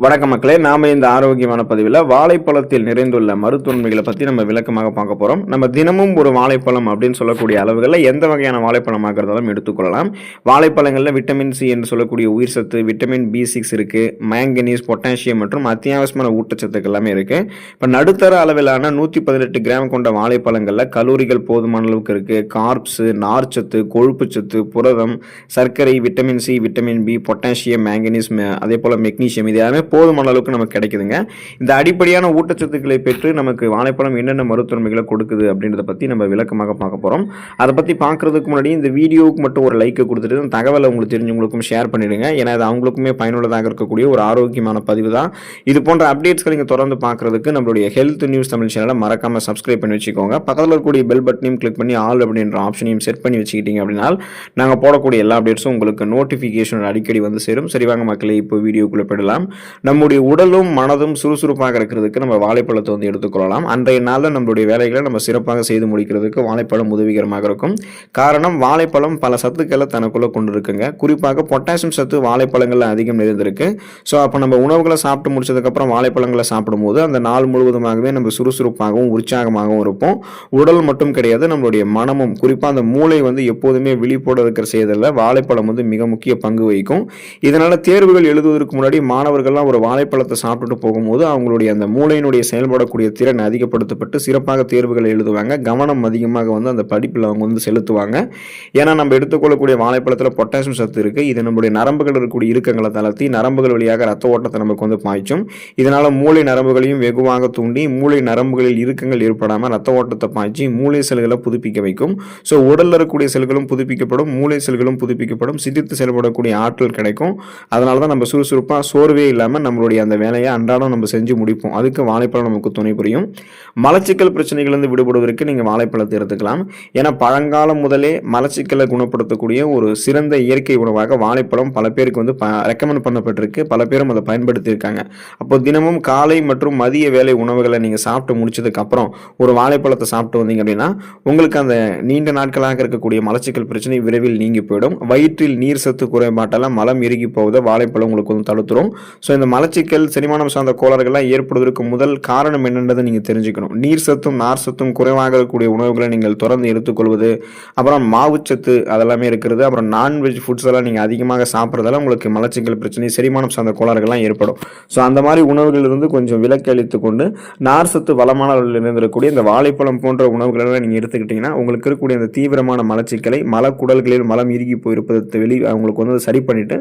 வணக்க மக்களே நாம இந்த ஆரோக்கியமான பதிவில் வாழைப்பழத்தில் நிறைந்துள்ள மருத்துவன்மைகளை பற்றி நம்ம விளக்கமாக பார்க்க போகிறோம் நம்ம தினமும் ஒரு வாழைப்பழம் அப்படின்னு சொல்லக்கூடிய அளவுகளில் எந்த வகையான வாழைப்பழமாக இருந்தாலும் எடுத்துக்கொள்ளலாம். வாழைப்பழங்களில் விட்டமின் சி என்று சொல்லக்கூடிய உயிர் சத்து விட்டமின் பி சிக்ஸ் இருக்குது மேங்கனீஸ் பொட்டாசியம் மற்றும் அத்தியாவசியமான ஊட்டச்சத்துக்கள் எல்லாமே இருக்குது இப்போ நடுத்தர அளவிலான நூற்றி பதினெட்டு கிராம் கொண்ட வாழைப்பழங்களில் கலோரிகள் போதுமான அளவுக்கு இருக்குது கார்ப்ஸு நார்ச்சத்து கொழுப்புச்சத்து புரதம் சர்க்கரை vitamin C vitamin B potassium manganese அதே போல் மெக்னீஷியம் இது எல்லாமே போதுமான அளவுக்கு நமக்கு கிடைக்குதுங்க. இந்த அடிப்படையான ஊட்டச்சத்துக்களை பெற்று நமக்கு வாழைப்பழம் என்னென்ன மருத்துவமைகளை கொடுக்குது அப்படின்றத பற்றி நம்ம விளக்கமாக பார்க்க போகிறோம் அதை பற்றி பார்க்குறதுக்கு முன்னாடி இந்த வீடியோவுக்கு மட்டும் ஒரு லைக்கை கொடுத்துட்டு இந்த தகவலை உங்களுக்கு தெரிஞ்சவங்களுக்கும் ஷேர் பண்ணிவிடுங்க ஏன்னா அது அவங்களுக்குமே பயனுள்ளதாக இருக்கக்கூடிய ஒரு ஆரோக்கியமான பதிவு தான். இது போன்ற அப்டேட்ஸ்களை நீங்கள் தொடர்ந்து பார்க்குறதுக்கு நம்மளுடைய ஹெல்த் நியூஸ் தமிழ் சேனலை மறக்காமல் சப்ஸ்கிரைப் பண்ணி வச்சுக்கோங்க. பக்கத்தில் இருக்கக்கூடிய பெல் பட்டனையும் கிளிக் பண்ணி ஆல் அப்படின்ற ஆப்ஷனையும் செட் பண்ணி வச்சுக்கிட்டீங்க அப்படின்னா நாங்கள் போடக்கூடிய எல்லா அப்டேட்ஸும் உங்களுக்கு நோட்டிஃபிகேஷன் அடிக்கடி வந்து சேரும். சரி வாங்க மக்களே இப்போ வீடியோக்குள்ளே போயிடலாம். நம்முடைய உடலும் மனதும் சுறுசுறுப்பாக இருக்கிறதுக்கு நம்ம வாழைப்பழத்தை வந்து எடுத்துக்கொள்ளலாம். அன்றைய நாளில் நம்மளுடைய வேலைகளை நம்ம சிறப்பாக செய்து முடிக்கிறதுக்கு வாழைப்பழம் உதவிகரமாக இருக்கும். காரணம் வாழைப்பழம் பல சத்துக்களை தனக்குள்ளே கொண்டு இருக்குங்க குறிப்பாக பொட்டாசியம் சத்து வாழைப்பழங்களில் அதிகம் நிறைந்திருக்கு. ஸோ அப்போ நம்ம உணவுகளை சாப்பிட்டு முடிச்சதுக்கப்புறம் வாழைப்பழங்களை சாப்பிடும்போது அந்த நாள் முழுவதுமாகவே நம்ம சுறுசுறுப்பாகவும் உற்சாகமாகவும் இருப்போம். உடல் மட்டும் கிடையாது நம்மளுடைய மனமும். குறிப்பாக அந்த மூளை வந்து எப்போதுமே விழிப்போடு இருக்கிற செய்தலில் வாழைப்பழம் வந்து மிக முக்கிய பங்கு வகிக்கும். இதனால் தேர்வுகள் எழுதுவதற்கு முன்னாடி மாணவர்கள் ஒரு வாழைப்பழத்தை சாப்பிட்டுட்டு போகும்போது அவங்களுடைய அந்த மூளையினுடைய செயல்படக்கூடிய திறன் அதிகப்படுத்தப்பட்டு சிறப்பாக தேர்வுகளை எழுதுவாங்க. கவனம் அதிகமாக வந்து அந்த படிப்பில் அவங்க வந்து செலுத்துவாங்க. ஏன்னா நம்ம எடுத்துக்கொள்ளக்கூடிய வாழைப்பழத்தில் பொட்டாசியம் சத்து இருக்குது இது நம்மளுடைய நரம்புகள் இருக்கக்கூடிய இறுக்கங்களை தளர்த்தி நரம்புகள் வழியாக ரத்த ஓட்டத்தை நமக்கு வந்து பாய்ச்சும். இதனால் மூளை நரம்புகளையும் வெகுவாக தூண்டி மூளை நரம்புகளில் இறுக்கங்கள் ஏற்படாமல் ரத்த ஓட்டத்தை பாய்ச்சி மூளை செல்களை புதுப்பிக்க வைக்கும். ஸோ உடலில் இருக்கக்கூடிய செல்களும் புதுப்பிக்கப்படும் மூளை செல்களும் புதுப்பிக்கப்படும். சிந்தித்து செயல்படக்கூடிய ஆற்றல் கிடைக்கும். அதனால தான் நம்ம சுறுசுறுப்பாக சோர்வே இல்லாமல் நம்மளுடைய அந்த வேலையை அன்றாடம் நம்ம செஞ்சு முடிப்போம். அதுக்கு வாழைப்பழம் நமக்கு துணை புரியும். மலச்சிக்கல் பிரச்சனைகள்லேருந்து விடுபடுவதற்கு நீங்கள் வாழைப்பழத்தை எடுத்துக்கலாம். ஏன்னா பழங்காலம் முதலே மலச்சிக்கலை குணப்படுத்தக்கூடிய ஒரு சிறந்த இயற்கை உணவாக வாழைப்பழம் பல பேருக்கு வந்து ரெக்கமெண்ட் பண்ணப்பட்டிருக்கு. பல பேரும் அதை பயன்படுத்தியிருக்காங்க. அப்போ தினமும் காலை மற்றும் மதிய வேலை உணவுகளை நீங்கள் சாப்பிட்டு முடிச்சதுக்கப்புறம் ஒரு வாழைப்பழத்தை சாப்பிட்டு வந்தீங்க அப்படின்னா உங்களுக்கு அந்த நீண்ட நாட்களாக இருக்கக்கூடிய மலச்சிக்கல் பிரச்சனை விரைவில் நீங்கி போயிடும். வயிற்றில் நீர் சத்து குறைபாட்டால் மலம் இறுகி போவதை வாழைப்பழம் உங்களுக்கு வந்து தடுத்துரும். ஸோ இந்த மலச்சிக்கல் செரிமானம் சார்ந்த கோளாறுகள்லாம் ஏற்படுவதற்கு முதல் காரணம் என்னன்றதை நீங்கள் தெரிஞ்சுக்கணும். நீர் சத்தும் நார் சத்தும் குறைவாக இருக்கக்கூடிய உணவுகளை நீங்கள் தொடர்ந்து எடுத்துக்கொள்வது அப்புறம் மாவுச்சத்து அதெல்லாமே இருக்கிறது அப்புறம் நான்வெஜ் ஃபுட்ஸ் எல்லாம் நீங்கள் அதிகமாக சாப்பிட்றதால உங்களுக்கு மலச்சிக்கல் பிரச்சனை செரிமானம் சார்ந்த கோளாறுகள்லாம் ஏற்படும். ஸோ அந்த மாதிரி உணவுகளிலிருந்து கொஞ்சம் விலக்கு அளித்து கொண்டு நார் சத்து வளமான இருந்திருக்கக்கூடிய இந்த வாழைப்பழம் போன்ற உணவுகளெல்லாம் நீங்கள் எடுத்துக்கிட்டிங்கன்னா உங்களுக்கு இருக்கக்கூடிய அந்த தீவிரமான மலச்சிக்கலை மலக்குடல்களில் மலம் இறுகி போயிருப்பதை வெளி அவங்களுக்கு வந்து சரி பண்ணிவிட்டு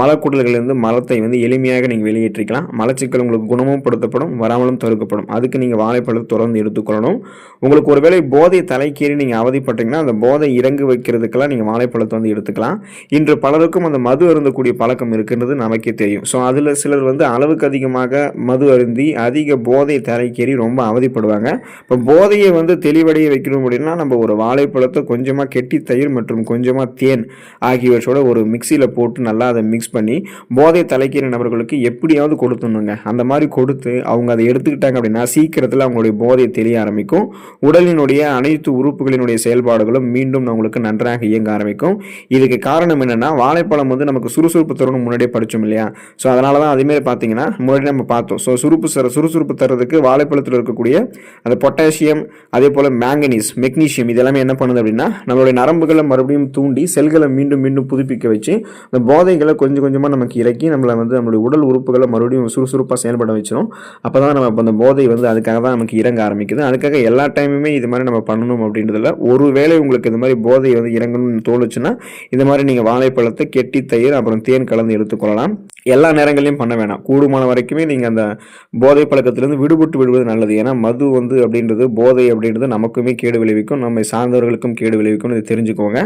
மலக்குடல்களிலிருந்து மலத்தை வந்து எளிமையாக நீங்கள் வெளியேற்றிக்கலாம். மலச்சிக்கல் உங்களுக்கு குணமும் படுத்தப்படும் வராமலும் தடுக்கப்படும் அதுக்கு நீங்கள் வாழைப்பழத்தை தொடர்ந்து எடுத்துக்கொள்ளணும். உங்களுக்கு ஒருவேளை போதை தலைக்கீறி நீங்கள் அவதிப்பட்டீங்கன்னா அந்த போதை இறங்கு வைக்கிறதுக்கெல்லாம் நீங்கள் வாழைப்பழத்தை வந்து எடுத்துக்கலாம். இன்று பலருக்கும் அந்த மது அருந்தக்கூடிய பழக்கம் இருக்குன்றது நமக்கே தெரியும். ஸோ அதில் சிலர் வந்து அளவுக்கு அதிகமாக மது அருந்தி அதிக போதை தலைக்கேறி ரொம்ப அவதிப்படுவாங்க. இப்போ போதையை வந்து தெளிவடைய வைக்கணும் அப்படின்னா நம்ம ஒரு வாழைப்பழத்தை கொஞ்சமாக கெட்டி தயிர் மற்றும் கொஞ்சமாக தேன் ஆகியவற்றோட ஒரு மிக்சியில் போட்டு நல்லா அதை மிக்ஸ் பண்ணி போதை தலைக்கீறி நபர்களுக்கு எப்படியாவது கொடுத்துணுங்க அந்த மாதிரி கொடுத்து அவங்க அதை எடுத்துக்கிட்டாங்க அப்படின்னா சீக்கிரத்தில் அவங்களுடைய போதை தெரிய ஆரம்பிக்கும். உடலினுடைய அனைத்து உறுப்புகளினுடைய செயல்பாடுகளும் மீண்டும் அவங்களுக்கு நன்றாக இயங்க ஆரம்பிக்கும். இதுக்கு காரணம் என்னென்னா வாழைப்பழம் வந்து நமக்கு சுறுசுறுப்பு தரணும் முன்னாடியே படித்தோம் இல்லையா? ஸோ அதனால தான் அதேமாரி பார்த்தீங்கன்னா முன்னாடி நம்ம பார்த்தோம். ஸோ சுறுப்பு சர சுறுசுறுப்பு தரதுக்கு வாழைப்பழத்தில் இருக்கக்கூடிய அந்த பொட்டாசியம் அதே போல் மேங்கனீஸ் மெக்னீஷியம் இதெல்லாமே என்ன பண்ணுது அப்படின்னா நம்மளுடைய நரம்புகளை மறுபடியும் தூண்டி செல்களை மீண்டும் மீண்டும் புதுப்பிக்க வச்சு அந்த போதைகளை கொஞ்சம் கொஞ்சமாக நமக்கு இறக்கி நம்மளை வந்து நம்மளுடைய உடல் உறுப்புகளை மறுபடியும் சுறுசுறுப்பாக செயல்பட வச்சிடும் அப்போ தான் நம்ம அந்த போதை வந்து அதுக்காக தான் நமக்கு இறங்க ஆரம்பிக்குது. அதுக்காக எல்லா டைமுமே இது மாதிரி நம்ம பண்ணணும் அப்படின்றதில்ல. ஒரு வேளை உங்களுக்கு இது மாதிரி போதை வந்து இறங்கணும்னு தோணுச்சுன்னா இந்த மாதிரி நீங்கள் வாழைப்பழத்தை கெட்டி தயிர் அப்புறம் தேன் கலந்து எடுத்துக்கொள்ளலாம். எல்லா நேரங்களையும் பண்ண வேணாம். கூடுமான வரைக்குமே நீங்கள் அந்த போதை பழக்கத்திலேருந்து விடுபட்டு விடுவது நல்லது. ஏன்னா மது வந்து அப்படின்றது போதை அப்படின்றது நமக்குமே கேடு விளைவிக்கும். நம்மை சார்ந்தவர்களுக்கும் கேடு விளைவிக்கும் இது தெரிஞ்சுக்கோங்க.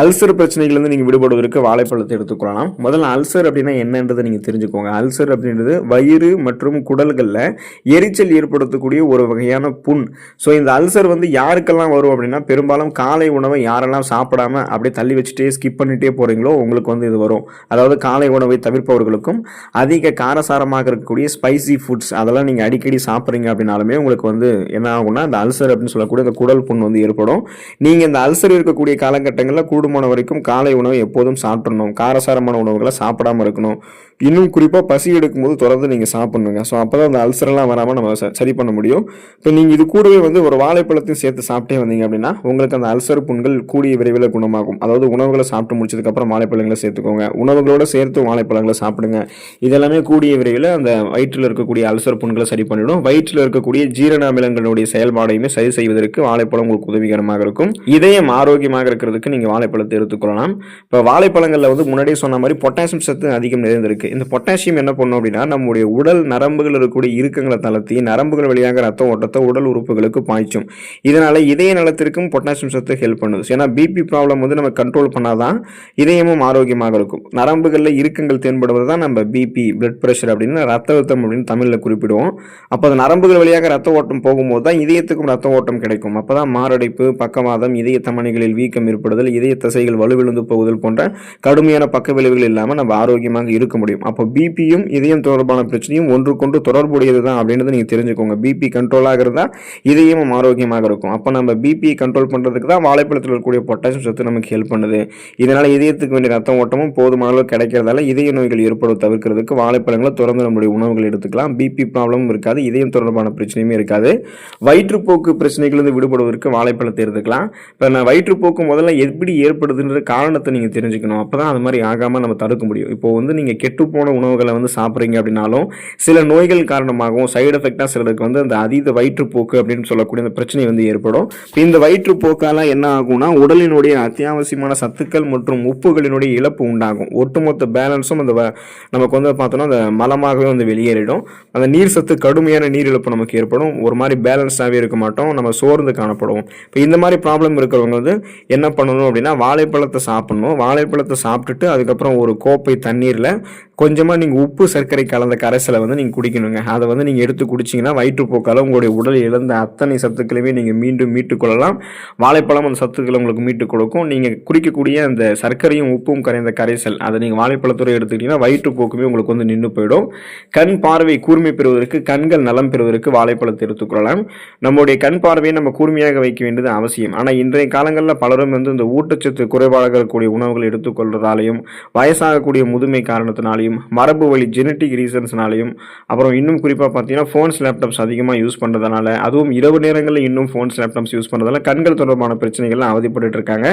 அல்சர் பிரச்சனைகள்லேருந்து நீங்கள் விடுபடுவதற்கு வாழைப்பழத்தை எடுத்துக்கொள்ளலாம் முதல்ல அல்சர் அப்படின்னா என்னன்றதை நீங்கள் தெரிஞ்சுக்கோங்க. அல்சர் அப்படின்றது வயிறு மற்றும் குடல்களில் எரிச்சல் ஏற்படுத்தக்கூடிய ஒரு வகையான புண். ஸோ இந்த அல்சர் வந்து யாருக்கெல்லாம் வரும் அப்படின்னா பெரும்பாலும் காலை உணவை யாரெல்லாம் சாப்பிடாம அப்படியே தள்ளி வச்சுட்டே ஸ்கிப் பண்ணிட்டே போகிறீங்களோ உங்களுக்கு வந்து இது வரும். அதாவது காலை உணவை தவிர்ப்பவர்கள் உள்ளவர்களுக்கும் அதிக காரசாரமாக இருக்கக்கூடிய ஸ்பைசி ஃபுட்ஸ் அதெல்லாம் நீங்கள் அடிக்கடி சாப்பிட்றீங்க அப்படின்னாலுமே உங்களுக்கு வந்து என்ன ஆகும்னா அந்த அல்சர் அப்படின்னு சொல்லக்கூடிய அந்த குடல் புண் வந்து ஏற்படும். நீங்கள் இந்த அல்சர் இருக்கக்கூடிய காலகட்டங்களில் கூடுமான வரைக்கும் காலை உணவை எப்போதும் சாப்பிட்றணும் காரசாரமான உணவுகளை சாப்பிடாம இருக்கணும். இன்னும் குறிப்பாக பசி எடுக்கும்போது தொடர்ந்து நீங்கள் சாப்பிட்ணுங்க. ஸோ அப்போ தான் அந்த அல்சரெல்லாம் வராமல் நம்ம சரி பண்ண முடியும். இப்போ நீங்கள் இது கூடவே வந்து ஒரு வாழைப்பழத்தையும் சேர்த்து சாப்பிட்டே வந்தீங்க அப்படின்னா உங்களுக்கு அந்த அல்சர் புண்கள் கூடிய விரைவில் குணமாகும். அதாவது உணவுகளை சாப்பிட்டு முடிச்சதுக்கப்புறம் வாழைப்பழங்களை சேர்த்துக்கோங்க. உணவுகளோட சேர்த்து வாழைப்பழங்களை சாப்பிட்டு சாப்பிடுங்க இதெல்லாமே கூடிய விரைவில் அந்த வயிற்றில் இருக்கக்கூடிய அல்சர் புண்களை சரி பண்ணிடும் வயிற்றில் இருக்கக்கூடிய ஜீரண அமிலங்களுடைய செயல்பாடையுமே சரி செய்வதற்கு வாழைப்பழம் உங்களுக்கு உதவிகரமாக இருக்கும். இதயம் ஆரோக்கியமாக இருக்கிறதுக்கு நீங்கள் வாழைப்பழத்தை எடுத்துக்கொள்ளலாம் இப்போ வாழைப்பழங்களில் வந்து முன்னாடியே சொன்ன மாதிரி பொட்டாசியம் சத்து அதிகம் நிறைந்திருக்கு. இந்த பொட்டாசியம் என்ன பண்ணும் அப்படின்னா நம்முடைய உடல் நரம்புகள் இருக்கக்கூடிய இறுக்கங்களை தளர்த்தி நரம்புகள் வழியாக ரத்த ஓட்டத்தை உடல் உறுப்புகளுக்கு பாய்ச்சும். இதனால் இதய நலத்திற்கும் பொட்டாசியம் சத்து ஹெல்ப் பண்ணுது. ஏன்னா பிபி ப்ராப்ளம் வந்து நம்ம கண்ட்ரோல் பண்ணாதான் இதயமும் ஆரோக்கியமாக இருக்கும். நரம்புகளில் இறுக்கங்கள் தென்படுவது தான் நம்ம பிபி பிளட் ப்ரெஷர் அப்படின்னு ரத்த அழுத்தம் அப்படின்னு தமிழில் குறிப்பிடுவோம். அப்போ அது நரம்புகள் வழியாக ரத்த ஓட்டம் போகும்போது தான் இதயத்துக்கும் ரத்த ஓட்டம் கிடைக்கும். அப்போ தான் மாரடைப்பு பக்கவாதம் இதய தமணிகளில் வீக்கம் ஏற்படுதல் இதய தசைகள் வலுவிழுந்து போகுதல் போன்ற கடுமையான பக்க விளைவுகள் இல்லாமல் நம்ம ஆரோக்கியமாக இருக்க முடியும். அப்போ பிபியும் இதயம் தொடர்பான பிரச்சனையும் ஒன்றுக்கொன்று தொடர்புடையது தான் அப்படின்றத நீங்கள் தெரிஞ்சுக்கோங்க. பிபி கண்ட்ரோல் ஆகிறதா? இதயமும் ஆரோக்கியமாக இருக்கும். அப்போ நம்ம பிபி கண்ட்ரோல் பண்ணுறதுக்கு தான் வாழைப்பழத்தில் இருக்கக்கூடிய பொட்டாசியம் சத்து நமக்கு ஹெல்ப் பண்ணுது. இதனால் இதயத்துக்கு வேண்டிய ரத்த ஓட்டமும் போதுமான அளவு கிடைக்கிறதால இதய நோய்கள் ஏற்படுவதை தவிர்க்கிறதுக்கு வாழைப்பழங்களை தொடர்ந்து நம்மளுடைய உணவுகள் எடுத்துக்கலாம். பிபி ப்ராப்ளமும் இருக்காது இதயம் தொடர்பான பிரச்சனையுமே இருக்காது. வயிற்றுப்போக்கு பிரச்சனைகளிலிருந்து விடுபடுவதற்கு வாழைப்பழத்தை எடுத்துக்கலாம் இப்போ நான் வயிற்றுப்போக்கு முதல்ல எப்படி ஏற்படுதுன்ற காரணத்தை நீங்கள் தெரிஞ்சுக்கணும். அப்போ தான் அது மாதிரி ஆகாமல் நம்ம தடுக்க முடியும். இப்போ வந்து நீங்கள் கெட்டுப்போன உணவுகளை வந்து சாப்பிட்றீங்க அப்படின்னாலும் சில நோய்கள் காரணமாகவும் சைடு எஃபெக்டாக சிலருக்கு வந்து அந்த அதீத வயிற்றுப்போக்கு அப்படின்னு சொல்லக்கூடிய அந்த பிரச்சனை வந்து ஏற்படும். இப்போ இந்த வயிற்றுப்போக்கால் என்ன ஆகும்னா உடலினுடைய அத்தியாவசியமான சத்துக்கள் மற்றும் உப்புகளினுடைய இழப்பு உண்டாகும். ஒட்டுமொத்த பேலன்ஸும் அந்த வ- நமக்கு வந்து பார்த்தோன்னா அந்த மலமாகவே வந்து வெளியேறிடும். அந்த நீர் சத்து கடுமையான நீர் இழப்பு நமக்கு ஏற்படும். ஒரு மாதிரி பேலன்ஸ்டாகவே இருக்க மாட்டோம். நம்ம சோர்ந்து காணப்படுவோம். இப்போ இந்த மாதிரி ப்ராப்ளம் இருக்கிறவங்க வந்து என்ன பண்ணணும் அப்படின்னா வாழைப்பழத்தை சாப்பிடணும். வாழைப்பழத்தை சாப்பிட்டுட்டு அதுக்கப்புறம் ஒரு கோப்பை தண்ணீரில் கொஞ்சமாக நீங்கள் உப்பு சர்க்கரை கலந்த கரைசலை வந்து நீங்கள் குடிக்கணுங்க. அதை வந்து நீங்கள் எடுத்து குடிச்சிங்கன்னா வயிற்றுப்போக்கால் உங்களுடைய உடல் இழந்த அத்தனை சத்துக்களையுமே நீங்கள் மீண்டும் மீட்டுக்கொள்ளலாம் வாழைப்பழம் அந்த சத்துக்களை உங்களுக்கு மீட்டுக் கொடுக்கும். நீங்கள் குடிக்கக்கூடிய அந்த சர்க்கரையும் உப்பும் கரைந்த கரைசல் அதை நீங்கள் வாழைப்பழத்துறை எடுத்துக்கிட்டிங்கன்னா வயிற்றுப்போக்குமே உங்களுக்கு வந்து நின்று போயிடும். கண் பார்வை கூர்மை பெறுவதற்கு கண்கள் நலம் பெறுவதற்கு வாழைப்பழத்தை எடுத்துக்கொள்ளலாம் நம்முடைய கண் பார்வையை நம்ம கூர்மையாக வைக்க வேண்டியது அவசியம். ஆனால் இன்றைய காலங்களில் பலரும் வந்து இந்த ஊட்டச்சத்து குறைபாடாக இருக்கக்கூடிய உணவுகள் எடுத்துக்கொள்றதாலையும் வயசாகக்கூடிய முதுமை காரணத்தினாலையும் மரபு வழி ஜெனட்டிக் ரீசன்ஸ்னாலையும் அப்புறம் இன்னும் குறிப்பாக பார்த்தீங்கன்னா ஃபோன்ஸ் லேப்டாப்ஸ் அதிகமாக யூஸ் பண்ணுறதுனால அதுவும் இரவு நேரங்களில் இன்னும் ஃபோன்ஸ் லேப்டாப்ஸ் யூஸ் பண்ணுறதால கண்கள் தொடர்பான பிரச்சனைகள்லாம் அவதிப்பட்டு இருக்காங்க.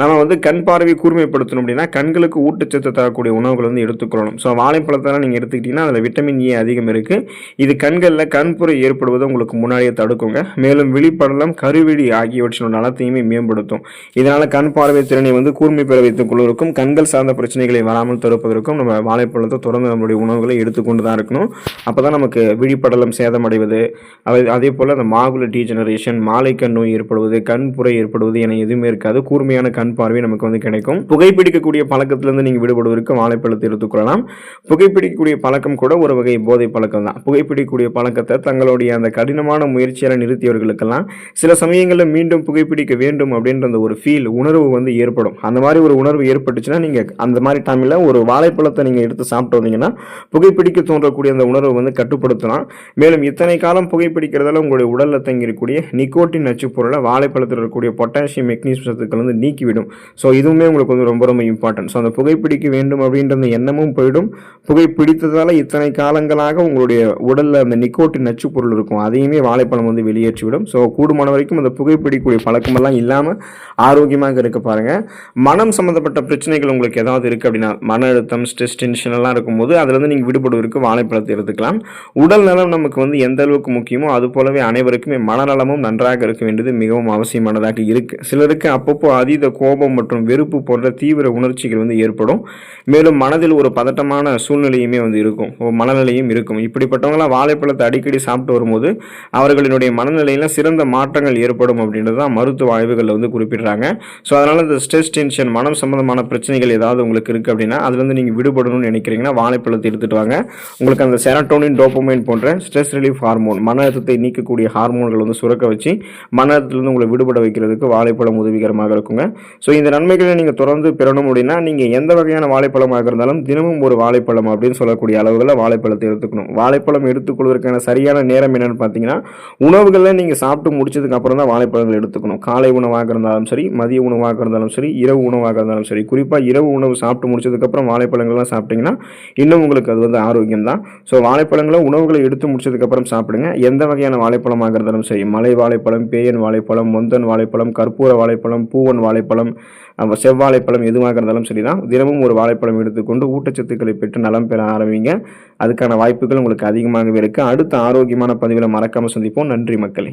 நம்ம வந்து கண் பார்வை கூர்மைப்படுத்தணும் அப்படின்னா கண்களுக்கு ஊட்டச்சத்து தரக்கூடிய உணவுகள் வந்து எடுத்துக்கொள்ளணும். ஸோ வாழைப்பழத்தெல்லாம் நீங்கள் எடுத்துக்கிட்டிங்கன்னா அதில் விட்டமின் ஏ அதிகம் இருக்குது இது கண்களில் கண்புரை ஏற்படுவதை உங்களுக்கு முன்னாடியே தடுக்குங்க. மேலும் விழிப்படலம் கருவிழி ஆகியவற்றின் நலத்தையுமே மேம்படுத்தும். இதனால் கண் பார்வை திறனை வந்து கூர்மை பெற வைத்துக் கொள்வதற்கும் கண்கள் சார்ந்த பிரச்சனைகளை வராமல் தடுப்பதற்கும் நம்ம வாழைப்பழம் வாழைப்பழத்தை தொடர்ந்து நம்மளுடைய உணவுகளை எடுத்துக்கொண்டு தான் இருக்கணும். அப்போ தான் நமக்கு விழிப்படலம் சேதமடைவது அதே போல் அந்த மாகுல டீஜெனரேஷன் மாலைக்கண் நோய் ஏற்படுவது கண் புரை ஏற்படுவது என எதுவுமே இருக்காது. கூர்மையான கண் பார்வை நமக்கு வந்து கிடைக்கும். புகைப்பிடிக்கக்கூடிய பழக்கத்திலேருந்து நீங்கள் விடுபடுவதற்கு வாழைப்பழத்தை எடுத்துக்கொள்ளலாம். புகைப்பிடிக்கக்கூடிய பழக்கம் கூட ஒரு வகை போதை பழக்கம் தான். புகைப்பிடிக்கக்கூடிய பழக்கத்தை தங்களுடைய அந்த கடினமான முயற்சியால் நிறுத்தியவர்களுக்கெல்லாம் சில சமயங்களில் மீண்டும் புகைப்பிடிக்க வேண்டும் அப்படின்ற அந்த ஒரு ஃபீல் உணர்வு வந்து ஏற்படும். அந்த மாதிரி ஒரு உணர்வு ஏற்பட்டுச்சுன்னா நீங்கள் அந்த மாதிரி டைமில் ஒரு வாழைப்பழத்தை நீங்கள் எடுத்து சாப்பிட்டு வந்தீங்கன்னா புகைப்பிடிக்க தோன்றக்கூடிய அந்த உணர்வை வந்து கட்டுப்படுத்தலாம். மேலும் இத்தனை காலம் புகைப்பிடிக்கிறதால உங்களுடைய உடலில் தங்கியிருக்கக்கூடிய நிக்கோட்டின் நச்சுப்பொருளை வாழைப்பழத்தில் இருக்கக்கூடிய பொட்டாசியம் மெக்னீசியம் சத்துக்கள் வந்து நீக்கிவிடும். ஸோ இதுவுமே உங்களுக்கு வந்து ரொம்ப ரொம்ப இம்பார்ட்டன்ட் ஸோ அந்த புகைப்பிடிக்க வேண்டும் அப்படின்ற அந்த எண்ணமும் போயிடும். புகைப்பிடித்ததால் இத்தனை காலங்களாக உங்களுடைய உடலில் அந்த நிக்கோட்டின் நச்சுப்பொருள் இருக்கும். அதையுமே வாழைப்பழம் வந்து வெளியேற்றிவிடும். ஸோ கூடுமான வரைக்கும் அந்த புகைப்பிடிக்கக்கூடிய பழக்கமெல்லாம் இல்லாமல் ஆரோக்கியமாக இருக்க பாருங்க. மனம் சம்மந்தப்பட்ட பிரச்சனைகள் உங்களுக்கு ஏதாவது இருக்குது அப்படின்னா மன அழுத்தம் ஸ்ட்ரெஸ் டென்ஷன் எல்லாம் இருக்கும்போது அதுலேருந்து நீங்கள் விடுபடுவதற்கு வாழைப்பழத்தை எடுத்துக்கலாம். உடல் நலம் நமக்கு வந்து எந்த அளவுக்கு முக்கியமோ அது போலவே அனைவருக்குமே மனநலமும் நன்றாக இருக்க வேண்டியது மிகவும் அவசியமானதாக இருக்குது சிலருக்கு அப்பப்போ அதீத கோபம் மற்றும் வெறுப்பு போன்ற தீவிர உணர்ச்சிகள் வந்து ஏற்படும். மேலும் மனதில் ஒரு பதட்டமான சூழ்நிலையுமே வந்து இருக்கும். மனநிலையும் இருக்கும். இப்படிப்பட்டவங்களாம் வாழைப்பழத்தை அடிக்கடி சாப்பிட்டு வரும்போது அவர்களினுடைய மனநிலையில் சிறந்த மாற்றங்கள் ஏற்படும் அப்படின்றது தான் மருத்துவ ஆய்வுகளில் வந்து குறிப்பிடுறாங்க. ஸோ அதனால் இந்த ஸ்ட்ரெஸ் டென்ஷன் மனம் சம்பந்தமான பிரச்சனைகள் ஏதாவது உங்களுக்கு இருக்குது அப்படின்னா அதுலேருந்து நீங்கள் விடுபடணும்னு நினைக்கிறேன் நினைக்கிறீங்கன்னா வாழைப்பழத்தை எடுத்துட்டு வாங்க. உங்களுக்கு அந்த செரட்டோனின் டோப்பமைன் போன்ற ஸ்ட்ரெஸ் ரிலீஃப் ஹார்மோன் மன அழுத்தத்தை நீக்கக்கூடிய ஹார்மோன்கள் வந்து சுரக்க வச்சு மன அழுத்தத்திலிருந்து உங்களை விடுபட வைக்கிறதுக்கு வாழைப்பழம் உதவிகரமாக இருக்குங்க. ஸோ இந்த நன்மைகளை நீங்கள் தொடர்ந்து பெறணும் அப்படின்னா நீங்கள் எந்த வகையான வாழைப்பழமாக இருந்தாலும் தினமும் ஒரு வாழைப்பழம் அப்படின்னு சொல்லக்கூடிய அளவுகளில் வாழைப்பழத்தை எடுத்துக்கணும். வாழைப்பழம் எடுத்துக்கொள்வதற்கான சரியான நேரம் என்னென்னு பார்த்தீங்கன்னா உணவுகளில் நீங்கள் சாப்பிட்டு முடிச்சதுக்கு அப்புறம் தான் வாழைப்பழங்கள் எடுத்துக்கணும். காலை உணவாக இருந்தாலும் சரி மதிய உணவாக இருந்தாலும் சரி இரவு உணவாக இருந்தாலும் சரி குறிப்பாக இரவு உணவு சாப்பிட்டு முடிச்சதுக்கப்புறம் வாழைப்பழங்கள்லாம் சாப்பிட்டீங்கன்னா இன்னும் உங்களுக்கு அது வந்து ஆரோக்கியம் தான் ஸோ வாழைப்பழங்களை உணவுகளை எடுத்து முடிச்சதுக்கப்புறம் சாப்பிடுங்க. எந்த வகையான வாழைப்பழமாக இருந்தாலும் சரி மலை வாழைப்பழம் பேயன் வாழைப்பழம் மொந்தன் வாழைப்பழம் கற்பூர வாழைப்பழம் பூவன் வாழைப்பழம் செவ்வாழைப்பழம் எதுவாக இருந்தாலும் சரி தான் தினமும் ஒரு வாழைப்பழம் எடுத்துக்கொண்டு ஊட்டச்சத்துக்களை பெற்று நலம் பெற ஆரம்பிங்க. அதுக்கான வாய்ப்புகள் உங்களுக்கு அதிகமாகவே இருக்குது அடுத்த ஆரோக்கியமான பதிவில் மறக்காமல் சந்திப்போம். நன்றி மக்களே.